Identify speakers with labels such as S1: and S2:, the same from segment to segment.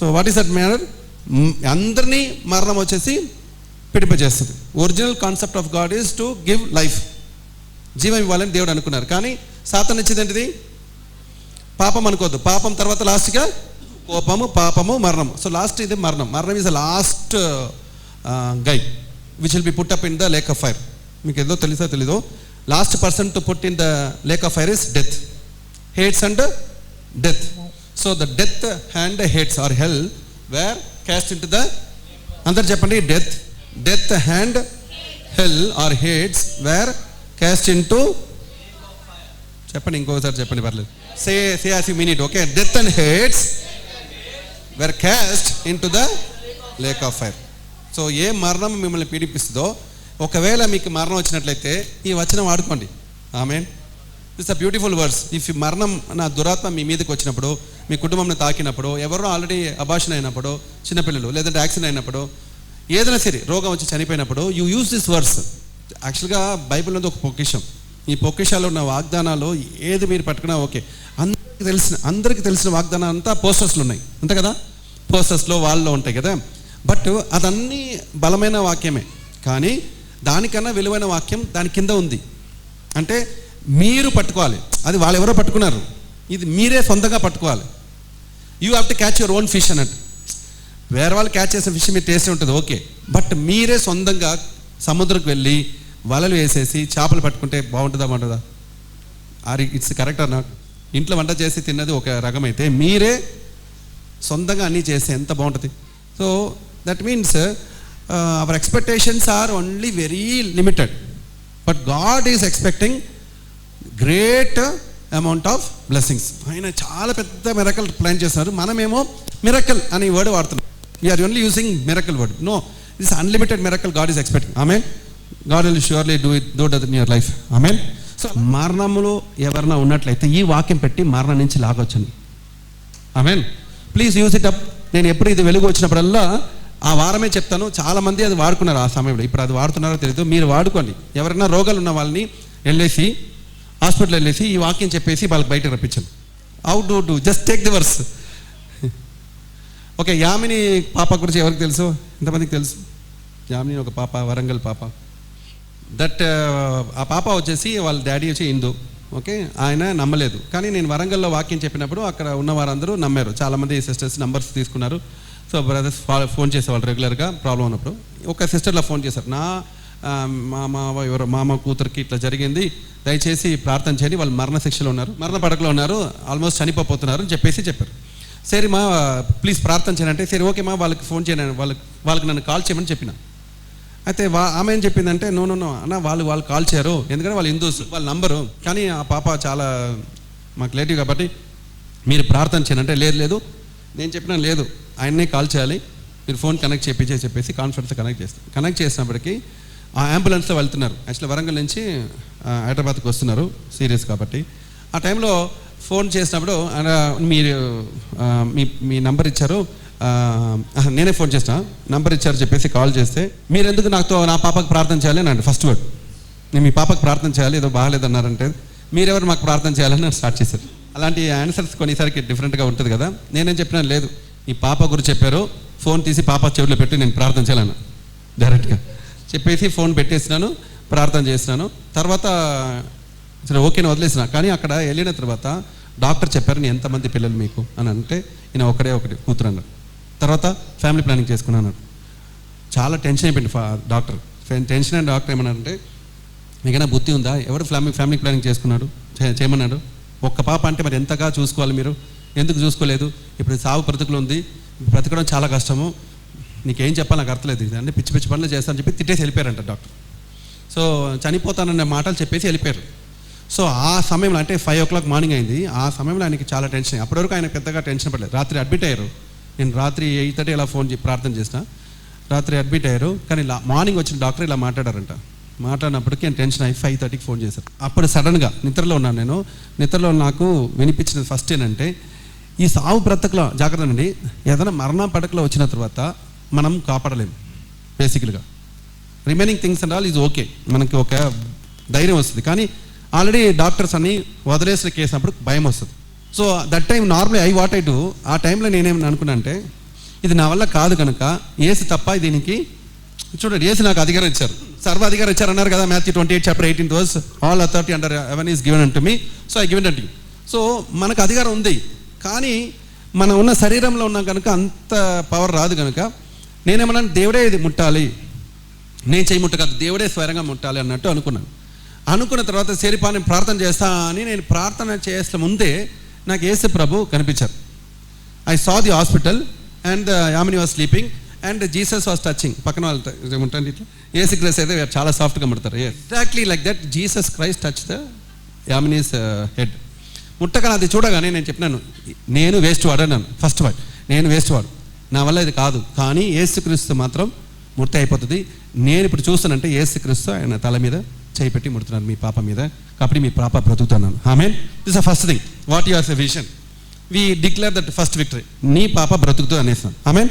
S1: So what is that manner అందరినీ మరణం వచ్చేసి పిడిపజేస్తుంది original concept of God is to give life జీవం ఇవ్వాలని దేవుడు అనుకున్నారు. కానీ సాతన్ ఇచ్చేది ఏంటిది? పాపం అనుకోవద్దు. పాపం తర్వాత లాస్ట్గా కోపము పాపము మరణం సో లాస్ట్ ఇది మరణం. మరణం is last guy which will be put up in the lake of fire మీకు ఏదో తెలుసో తెలీదు? Last person to put in the lake of fire is death Hades and death so the death and Hades are hell were cast into the అందరు చెప్పండి. Death death and hell are Hades were cast into చెప్పండి. ఇంకోసారి చెప్పండి. పర్లేదు. Say say as you mean it okay death and Hades were cast into the lake of fire so ఏ మరణం మిమ్మల్ని పీడిపిస్తుందో ఒకవేళ మీకు మరణం వచ్చినట్లయితే ఈ వచనం వాడుకోండి. ఆమె it's a beautiful words if మరణం నా దురాత్మ మీ మీదకి వచ్చినప్పుడు మీ కుటుంబంని తాకినప్పుడు ఎవరో ఆల్రెడీ అభాషణ అయినప్పుడు చిన్నపిల్లలు లేదంటే యాక్సిడెంట్ అయినప్పుడు ఏదైనా సరే రోగం వచ్చి చనిపోయినప్పుడు యూ యూస్ దిస్ వర్డ్స్ యాక్చువల్గా బైబిల్ ఉంది ఒక పొకిషం ఈ పొకిషాలో ఉన్న వాగ్దానాలు ఏది మీరు పట్టుకున్నా ఓకే. అందరికి తెలిసిన అందరికీ తెలిసిన వాగ్దానాలు అంతా పోస్టర్స్లో ఉన్నాయి. అంతే కదా? పోస్టర్స్లో వాళ్ళలో ఉంటాయి కదా? బట్ అదన్నీ బలమైన వాక్యమే. కానీ దానికన్నా విలువైన వాక్యం దాని కింద ఉంది. అంటే మీరు పట్టుకోవాలి. అది వాళ్ళు ఎవరో పట్టుకున్నారు. ఇది మీరే సొంతంగా పట్టుకోవాలి. You have to catch your own fish అన్నట్టు వేరే వాళ్ళు క్యాచ్ చేసిన ఫిష్ మీరు టేస్ట్ ఉంటుంది ఓకే బట్ మీరే సొంతంగా సముద్రకు వెళ్ళి వలలు వేసేసి చేపలు పట్టుకుంటే బాగుంటుందా బాగుంటుందా? ఆర్ ఇట్స్ కరెక్ట్ అర్ ఇంట్లో వంట చేసి తిన్నది ఒక రకం అయితే మీరే సొంతంగా అన్నీ చేస్తే ఎంత బాగుంటుంది? So that means our expectations are only very limited but God is expecting great amount of blessings ఆయన చాలా పెద్ద మిరకల్ ప్లాన్ చేస్తున్నారు మనమేమో మిరకల్ అనే వర్డ్ వాడుతున్నాం. We're only using miracle word no this unlimited miracle God is expecting ఆమె God will surely do it do that in your life ఆమె so మరణములో ఎవరైనా ఉన్నట్లయితే ఈ వాక్యం పెట్టి మరణం నుంచి లాగొచ్చండి. Amen please use it up నేను ఎప్పుడు ఇది వెలుగు వచ్చినప్పుడల్లా ఆ వారమే చెప్తాను. చాలామంది అది వాడుకున్నారు ఆ సమయంలో. ఇప్పుడు అది వాడుతున్నారో తెలియదు మీరు వాడుకోండి. ఎవరైనా రోగాలు ఉన్న వాళ్ళని వెళ్ళేసి హాస్పిటల్ వెళ్ళేసి ఈ వాక్యం చెప్పేసి వాళ్ళకి బయటకు రప్పించాను. Out do do just take the verse okay Yamini పాప గురించి ఎవరికి తెలుసు? ఎంతమందికి తెలుసు? యామిని ఒక పాప వరంగల్ పాప. దట్ uh, ఆ పాప వచ్చేసి వాళ్ళ డాడీ వచ్చి హిందూ. ఓకే ఆయన నమ్మలేదు. కానీ నేను వరంగల్లో వాక్యం చెప్పినప్పుడు అక్కడ ఉన్న వారందరూ నమ్మారు. చాలామంది సిస్టర్స్ నంబర్స్ తీసుకున్నారు. సో బ్రదర్స్ ఫోన్ చేసేవాళ్ళు రెగ్యులర్గా ప్రాబ్లం ఉన్నప్పుడు. ఒక సిస్టర్లో ఫోన్ చేశారు. నా మామ ఎవరు మామ కూతురికి ఇట్లా జరిగింది. దయచేసి ప్రార్థన చేయండి. వాళ్ళు మరణ శిక్షలో ఉన్నారు. మరణ పడకలో ఉన్నారు. ఆల్మోస్ట్ చనిపోతున్నారు అని చెప్పేసి చెప్పారు. సరే మా ప్లీజ్ ప్రార్థన చేయండి అంటే సరే ఓకే మా వాళ్ళకి ఫోన్ చేయను వాళ్ళకి వాళ్ళకి నన్ను కాల్ చేయమని చెప్పిన. అయితే వా ఆమె ఏం చెప్పిందంటే నో నో నో అన్న వాళ్ళు వాళ్ళు కాల్ చేయరు. ఎందుకంటే వాళ్ళు హిందూస్ వాళ్ళ నంబరు. కానీ ఆ పాప చాలా మాకు లేటివ్ కాబట్టి మీరు ప్రార్థన చేయను అంటే లేదు లేదు. నేను చెప్పినా లేదు. ఆయన్నే కాల్ చేయాలి. మీరు ఫోన్ కనెక్ట్ చేయించే చెప్పేసి కాన్ఫరెన్స్ కనెక్ట్ చేస్తాను కనెక్ట్ చేసినప్పటికీ ఆ అంబులెన్స్లో వెళ్తున్నారు. యాక్చువల్లీ వరంగల్ నుంచి హైదరాబాద్కి వస్తున్నారు సీరియస్ కాబట్టి. ఆ టైంలో ఫోన్ చేసినప్పుడు మీరు మీ మీ నంబర్ ఇచ్చారు. నేనే ఫోన్ చేసిన నంబర్ ఇచ్చారు చెప్పేసి కాల్ చేస్తే మీరు ఎందుకు నాతో నా పాపకు ప్రార్థన చేయాలి? అని ఫస్ట్ వర్డ్. నేను మీ పాపకు ప్రార్థన చేయాలి ఏదో బాగాలేదన్నారంటే మీరెవరు మాకు ప్రార్థన చేయాలని స్టార్ట్ చేశారు. అలాంటి ఆన్సర్స్ కొన్నిసారికి డిఫరెంట్గా ఉంటుంది కదా. నేనేం చెప్పినా లేదు. ఈ పాప గురించి చెప్పారు. ఫోన్ తీసి పాప చెవిలో పెట్టి నేను ప్రార్థన చేయాలన్నా. డైరెక్ట్గా. చెప్పేసి ఫోన్ పెట్టేసినాను ప్రార్థన చేసినాను. తర్వాత సరే ఓకే వదిలేసిన. కానీ అక్కడ వెళ్ళిన తర్వాత డాక్టర్ చెప్పారు నేను ఎంతమంది పిల్లలు మీకు? అని అంటే నేను ఒకడే ఒకటి కూతురు అన్నాడు తర్వాత ఫ్యామిలీ ప్లానింగ్ చేసుకున్నాను. చాలా టెన్షన్ అయిపోయింది ఫా- డాక్టర్. టెన్షన్ అయిన డాక్టర్ ఏమన్నారంటే మీకైనా బుద్ధి ఉందా? ఎవరు ఫ్యామిలీ ఫ్యామిలీ ప్లానింగ్ చేసుకున్నాడు? చేయమన్నాడు? ఒక్క పాప అంటే మరి ఎంతగా చూసుకోవాలి మీరు? ఎందుకు చూసుకోలేదు? ఇప్పుడు సాగు బ్రతుకులు ఉంది. బ్రతకడం చాలా కష్టము. నీకేం చెప్పాలి నాకు అర్థలేదు ఇది అంటే పిచ్చి పిచ్చి పనులు చేస్తానని చెప్పి తిట్టేసి వెళ్ళిపోయారంట డాక్టర్. సో చనిపోతానన్న మాటలు చెప్పేసి వెళ్ళిపోయారు. సో ఆ సమయంలో అంటే ఫైవ్ ఓ క్లాక్ మార్నింగ్ అయింది. ఆ సమయంలో ఆయనకి చాలా టెన్షన్ అయ్యింది. అప్పటి వరకు ఆయన పెద్దగా టెన్షన్ పడలేదు. రాత్రి అడ్మిట్ అయ్యారు. నేను రాత్రి ఎయిట్ థర్టీ ఇలా ఫోన్ చేసి ప్రార్థన చేసిన. రాత్రి అడ్మిట్ అయ్యారు. కానీ ఇలా మార్నింగ్ వచ్చిన డాక్టర్ ఇలా మాట్లాడారంట. మాట్లాడినప్పటికీ నేను టెన్షన్ అయ్యి ఫైవ్ థర్టీకి ఫోన్ చేశారు. అప్పుడు సడన్గా నిద్రలో ఉన్నాను నేను. నిద్రలో నాకు వినిపించినది ఫస్ట్ ఏంటంటే ఈ సావు బ్రతకలో జాగ్రత్త అండి ఏదైనా మరణ పడకలో వచ్చిన తర్వాత మనం కాపాడలేము బేసికల్గా remaining things and all is okay మనకి ఒక ధైర్యం వస్తుంది. కానీ ఆల్రెడీ డాక్టర్స్ అన్ని వదిలేసిన కేసు అప్పుడు భయం వస్తుంది. So that time normally I what I do ఆ టైంలో నేనేమని అనుకున్నా అంటే ఇది నా వల్ల కాదు కనుక ఏసి తప్ప దీనికి చూడండి ఏసీ నాకు అధికారం ఇచ్చారు. సర్వ అధికారం ఇచ్చారు అన్నారు కదా Matthew twenty eight chapter eighteen verse all authority under heaven is given unto me so I given unto so మనకు అధికారం ఉంది. కానీ మనం ఉన్న శరీరంలో ఉన్నాం కనుక అంత పవర్ రాదు కనుక నేనేమన్నా దేవుడే ఇది ముట్టాలి. నేను చేయి ముట్ట కాదు దేవుడే స్వయంగా ముట్టాలి అన్నట్టు అనుకున్నాను. అనుకున్న తర్వాత సేరిపా నేను ప్రార్థన చేస్తా అని నేను ప్రార్థన చేసే ముందే నాకు ఏసు ప్రభు కనిపించారు. I saw the hospital and Yamini was sleeping and Jesus was touching పక్కన వాళ్ళు ఉంటుంది ఇట్లా? ఏసు క్రైస్ట్ అయితే చాలా సాఫ్ట్గా ముడతారు. Exactly like that Jesus Christ touch the Yamini's head ముట్టగా అది చూడగానే నేను చెప్పినాను నేను వేస్ట్ వాడు అన్నాను. ఫస్ట్ వాడు నేను వేస్ట్ వాడు నా వల్ల ఇది కాదు. కానీ ఏసుక్రీస్తు మాత్రం ముర్తి అయిపోతుంది. నేను ఇప్పుడు చూస్తానంటే ఏసుక్రీస్తు ఆయన తల మీద చేయి పెట్టి ముడుతున్నాను మీ పాప మీద. కాబట్టి మీ పాప బ్రతుకుతున్నాను. ఆమె this a first thing what you are a vision we declare that first victory నీ పాప బ్రతుకుతూ అనేస్తాను. ఆమె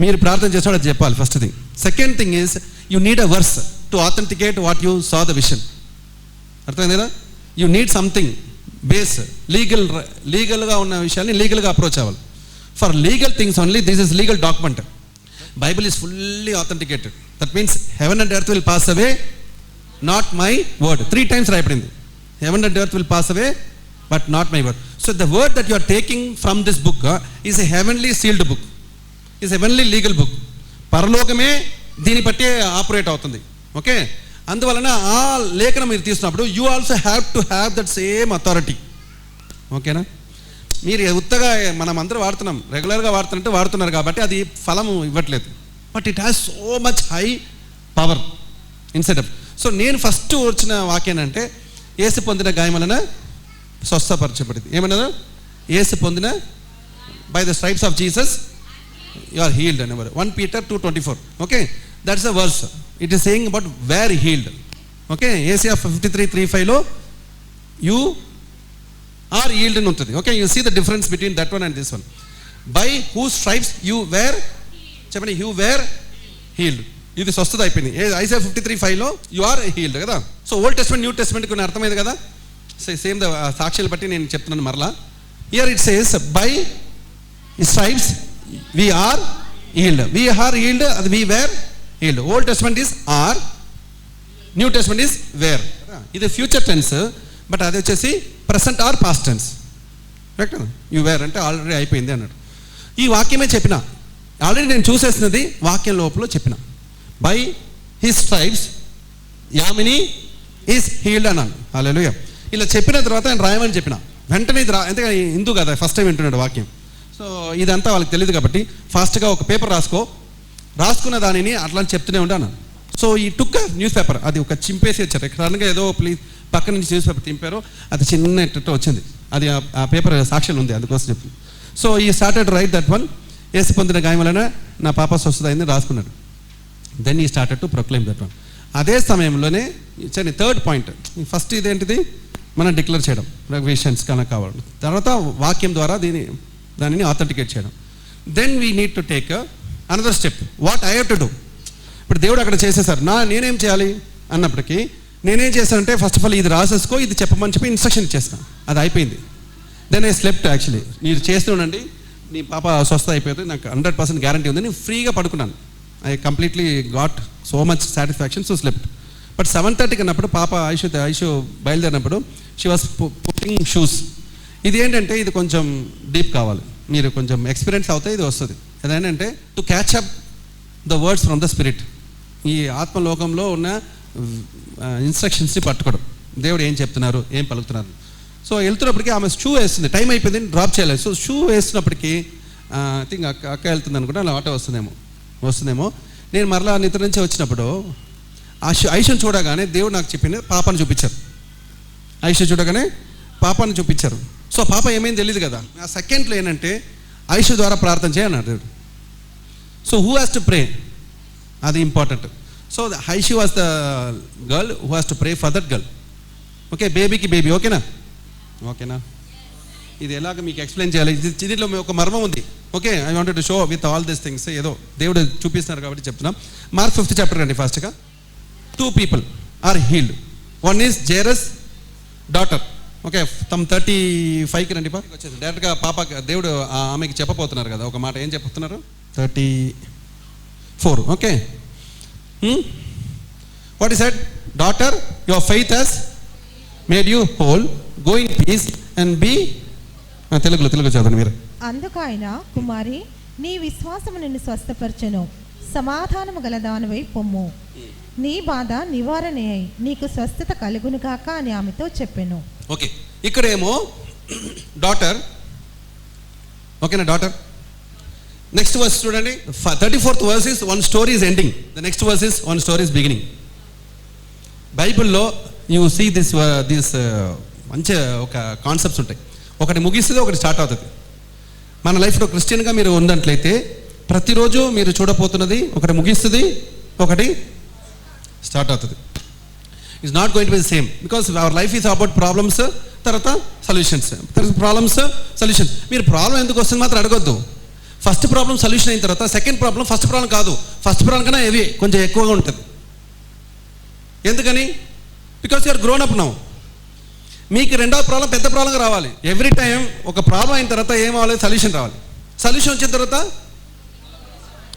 S1: మీరు ప్రార్థన చేసాడు అది చెప్పాలి first thing second thing is you need a verse to authenticate what you saw the vision అర్థమైంది కదా? You need something base legal లీగల్గా ఉన్న విషయాన్ని లీగల్గా అప్రోచ్ అవ్వాలి. For legal things only this is legal document Bible is fully authenticated that means heaven and earth will pass away not my word three times రాయబడింది. Heaven and earth will pass away but not my word so the word that you are taking from this book is a heavenly sealed book is heavenly legal book పరలోకమే దీన్ని బట్టే operate అవుతుంది. Okay అందువలన ఆ లేఖనం మీరు తీసినప్పుడు you also have to have that same authority ఓకేనా మీరు ఉత్తగా మనం అందరూ వాడుతున్నాం రెగ్యులర్గా వాడుతున్నట్టు వాడుతున్నారు కాబట్టి అది ఫలము ఇవ్వట్లేదు. But it has so much high power inset up so నేను ఫస్ట్ వచ్చిన వాక్యం ఏంటంటే ఏసు పొందిన గాయం వలన స్వస్థపరచబడింది. ఏమన్నారు ఏసు పొందిన by the stripes of Jesus you are healed అనేవారు one Peter two twenty four okay that's a verse it is saying about were healed okay ACR fifty three three ఫైవ్లో యూ ఆర్ ఈల్డ్ అని ఉంటుంది. Okay you see the difference between that one and this one by who stripes you were చెప్పండి you were healed ఇది స్వస్థత అయిపోయింది. Isaiah fifty three ఫైవ్లో you are healed కదా? So Old Testament New Testament కొన్ని అర్థమైంది కదా? సేమ్ ద సాక్షులు బట్టి నేను చెప్తున్నాను మరలా. Here it says by stripes we are healed we are healed అది we were healed Old Testament is are New Testament is were ఇది ఫ్యూచర్ టెన్స్ బట్ అది వచ్చేసి present are past tense correct you were అంటే already అయిపోయింది అన్నాడు. ఈ వాక్యమే చెప్పిన. ఆల్రెడీ నేను చూసేసినది వాక్యం లోపల చెప్పిన. By his stripes Yamini is healed అన్నాను అలెలుయ ఇలా చెప్పిన తర్వాత ఆయన రాయమని చెప్పిన. వెంటనే ఇది రా ఎందుకంటే హిందూ కదా ఫస్ట్ టైం వింటున్నాడు వాక్యం. సో ఇదంతా వాళ్ళకి తెలియదు కాబట్టి ఫాస్ట్గా ఒక పేపర్ రాసుకో. రాసుకున్న దానిని అట్లా చెప్తూనే ఉంటాను సో ఈ టుక్క న్యూస్ పేపర్ అది ఒక చింపేసి వచ్చారు సడన్గా ఏదో ప్లీజ్ పక్క నుంచి న్యూస్ పేపర్ తింపారు అది చిన్న ఎట్ట వచ్చింది. అది ఆ- పేపర్ సాక్ష్యం ఉంది అందుకోసం చెప్పింది సో ఈ started right that one Yesu పొందిన గాయం వలన నా పాప స్వస్థత అయింది రాసుకున్నాడు. Then he started to proclaim that one అదే సమయంలోనే సరే థర్డ్ పాయింట్ ఫస్ట్ ఇదేంటిది? మనం డిక్లేర్ చేయడం. రెగ్యులేషన్స్ కనుక కావాలి తర్వాత వాక్యం ద్వారా దీని దానిని ఆథెంటికేట్ చేయడం. Then we need to take another step what I have to do ఇప్పుడు దేవుడు అక్కడ చేసేసారు. నా నేనేం చేయాలి? అన్నప్పటికీ నేనేం చేశానంటే ఫస్ట్ ఆఫ్ ఆల్ ఇది రాసేసుకో ఇది చెప్పమని చెప్పి ఇన్స్ట్రక్షన్ ఇచ్చేస్తాను అది అయిపోయింది. దెన్ ఐ స్లెప్ట్ యాక్చువల్లీ మీరు చేస్తూ ఉండండి నీ పాప స్వస్థ అయిపోతుంది నాకు హండ్రెడ్ పర్సెంట్ గ్యారంటీ ఉంది. నేను ఫ్రీగా పడుకున్నాను. I completely got so much satisfaction so slept but seven థర్టీకి అన్నప్పుడు పాప ఐషు ఐషు బయలుదేరినప్పుడు షీ వాస్ పుట్టింగ్ షూస్ ఇది ఏంటంటే ఇది కొంచెం డీప్ కావాలి. మీరు కొంచెం ఎక్స్పీరియన్స్ అవుతే ఇది వస్తుంది. అదేంటంటే to catch up the words from the spirit ఈ ఆత్మలోకంలో ఉన్న ఇన్స్ట్రక్షన్స్ని పట్టుకోవడం. దేవుడు ఏం చెప్తున్నారు? ఏం పలుకుతున్నారు? సో వెళ్తున్నప్పటికీ ఆమె షూ వేస్తుంది. టైం అయిపోయింది డ్రాప్ చేయలేదు. సో షూ వేస్తున్నప్పటికీ ఐ థింక్ అక్క అక్క వెళ్తుంది అనుకుంటే అలా ఆటో వస్తుందేమో వస్తుందేమో. నేను మరలా నిద్ర నుంచి వచ్చినప్పుడు ఆ షూ ఐషను చూడగానే దేవుడు నాకు చెప్పింది పాపను చూపించారు. ఐష చూడగానే పాపాన్ని చూపించారు. సో పాప ఏమైంది తెలియదు కదా. ఆ సెకండ్లో ఏంటంటే ఐష ద్వారా ప్రార్థన చేయన్నాడు దేవుడు. So who has to pray అది important so he she was the girl who has to pray for that girl okay బేబీకి బేబీ ఓకేనా ఓకేనా ఇది ఎలాగ మీకు ఎక్స్ప్లెయిన్ చేయాలి? దీంట్లో ఒక మర్మం ఉంది. Okay I wanted to show with all this things ఏదో దేవుడు చూపిస్తున్నారు కాబట్టి చెప్తున్నాం. మార్క్ ఫిఫ్త్ చాప్టర్ రండి ఫాస్ట్గా two people are healed one is Jairus daughter okay తమ్ థర్టీ ఫైవ్కి రండి పా. వచ్చేసి డైరెక్ట్గా పాప దేవుడు ఆమెకి చెప్పబోతున్నారు కదా. ఒక మాట ఏం చెప్తున్నారు thirty four okay what is that daughter your faith has made you whole go in peace and be తెలుగులో తెలుగు చదవండి మీరు.
S2: అందుకు ఆయన కుమారి నీ విశ్వాసము నిన్ను స్వస్థపరచెను. సమాధానము గల దానివై పొమ్ము. నీ బాధ నివారణ అయి నీకు స్వస్థత కలుగును కాక అని ఆమెతో చెప్పెను.
S1: ఓకే ఇక్కడేమో డాటర్ ఓకేనా డాటర్ నెక్స్ట్ వర్స్ చూడండి thirty fourth verse is one story is ending the next verse is one story is beginning బైబిల్లో యూ సీ దిస్ దిస్ మంచి ఒక కాన్సెప్ట్స్ ఉంటాయి. ఒకటి ముగిస్తుంది ఒకటి స్టార్ట్ అవుతుంది. మన లైఫ్లో క్రిస్టియన్గా మీరు ఉన్నట్లయితే ప్రతిరోజు మీరు చూడబోతున్నది ఒకటి ముగిస్తుంది ఒకటి స్టార్ట్ అవుతుంది. It's not going to be same because our life is about problems తర్వాత సొల్యూషన్స్ తర్వాత ప్రాబ్లమ్స్ సొల్యూషన్స్ మీరు ప్రాబ్లం ఎందుకు వస్తుంది మాత్రం అడగొద్దు. ఫస్ట్ ప్రాబ్లం సొల్యూషన్ అయిన తర్వాత సెకండ్ ప్రాబ్లం ఫస్ట్ ప్రాబ్లం కాదు. ఫస్ట్ ప్రాబ్లం కన్నా హెవీ కొంచెం ఎక్కువగా ఉంటుంది. ఎందుకని? Because you're grown up now మీకు రెండవ ప్రాబ్లం పెద్ద ప్రాబ్లం రావాలి. ఎవ్రీ టైం ఒక ప్రాబ్లం అయిన తర్వాత ఏం అవ్వాలి? సొల్యూషన్ రావాలి. సొల్యూషన్ వచ్చిన తర్వాత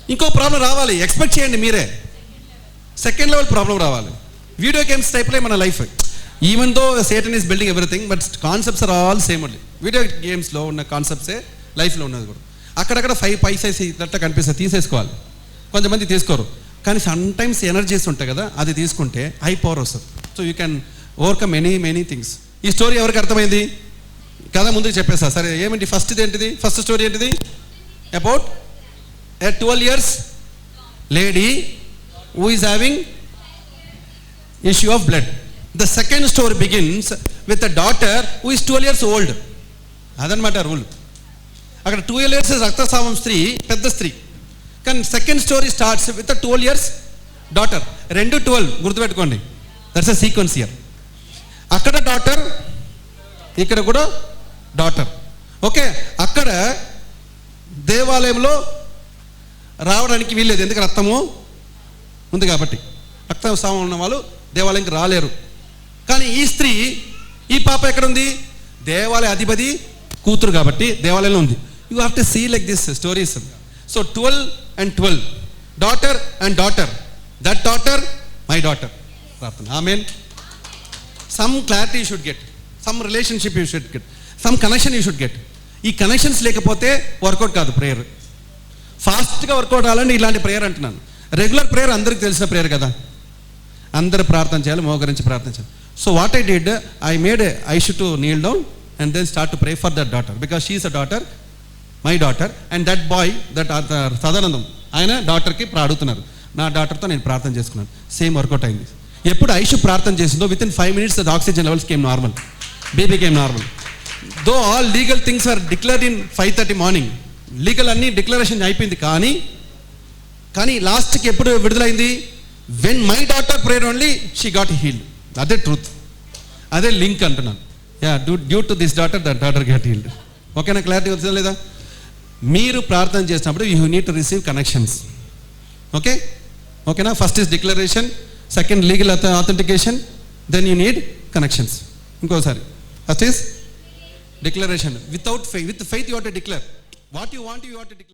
S1: ఇంకో ప్రాబ్లం రావాలి. ఎక్స్పెక్ట్ చేయండి మీరే. సెకండ్ లెవెల్ ప్రాబ్లం రావాలి. వీడియో గేమ్స్ టైప్లో మన life even though Satan is building everything but concepts రావాలి ఆల్ సేమ్ ఓన్లీ వీడియో గేమ్స్లో ఉన్న కాన్సెప్ట్సే లైఫ్లో ఉన్నది కూడా. అక్కడక్కడ ఫైవ్ పైసెస్ ఇట్లా కనిపిస్తుంది తీసేసుకోవాలి. కొంతమంది తీసుకోరు. కానీ సమ్ టైమ్స్ ఎనర్జీస్ ఉంటాయి కదా అది తీసుకుంటే హై పవర్ వస్తుంది. So you can overcome many many things ఈ స్టోరీ ఎవరికి అర్థమైంది? కదా ముందుకు చెప్పేస్తా. సరే ఏమిటి? ఫస్ట్ ఏంటిది? ఫస్ట్ స్టోరీ ఏంటిది? About a twelve years lady who is having issue of blood the second story begins with the daughter who is 12 years old. అదనమాట రూల్ అక్కడ టూ ఇయర్స్ రక్తస్రావం స్త్రీ పెద్ద స్త్రీ. కానీ second story starts with twelve years daughter రెండు twelve గుర్తుపెట్టుకోండి. That's a sequence year అక్కడ డాటర్ ఇక్కడ కూడా డాటర్ ఓకే అక్కడ దేవాలయంలో రావడానికి వీల్లేదు. ఎందుకు? రక్తము ఉంది కాబట్టి. రక్తస్రావం ఉన్న వాళ్ళు దేవాలయంకి రాలేరు. కానీ ఈ స్త్రీ ఈ పాప ఎక్కడ ఉంది? దేవాలయ అధిపతి కూతురు కాబట్టి దేవాలయంలో ఉంది. You have to see like this stories so twelve and twelve daughter and daughter that daughter my daughter ప్రార్థన I mean some clarity you should get some relationship you should get some connection you should get ఈ connections లేకపోతే work out కాదు prayer ఫాస్ట్గా work out అవ్వాలని ఇలాంటి prayer అంటున్నాను. Regular prayer అందరికి తెలిసిన ప్రేయర్ కదా. అందరు ప్రార్థన చేయాలి మోకరించి ప్రార్థన చేయాలి. So what I did I made I should to kneel down and then start to pray for that daughter because she is a daughter my daughter and that boy that Sadanandam ఆయన డాటర్కి అడుగుతున్నారు నా డాటర్తో నేను ప్రార్థన చేసుకున్నాను. Same work out అయింది. ఎప్పుడు ఐషు ప్రార్థన చేసిందో with in five minutes the oxygen levels came normal baby came normal though all legal things are declared in five thirty morning legal అన్ని డిక్లరేషన్ అయిపోయింది కానీ కానీ లాస్ట్కి ఎప్పుడు విడుదలైంది? When my daughter prayer only she got healed అదే truth అదే link అంటున్నాను. Yeah due to this daughter that daughter get healed ఓకేనా క్లారిటీ వచ్చిందా లేదా? మీరు ప్రార్థన చేసినప్పుడు you need to receive connections okay ఓకేనా first is declaration second legal authentication then you need connections ఇంకోసారి. First is declaration without faith with faith you what declare what you want you what declare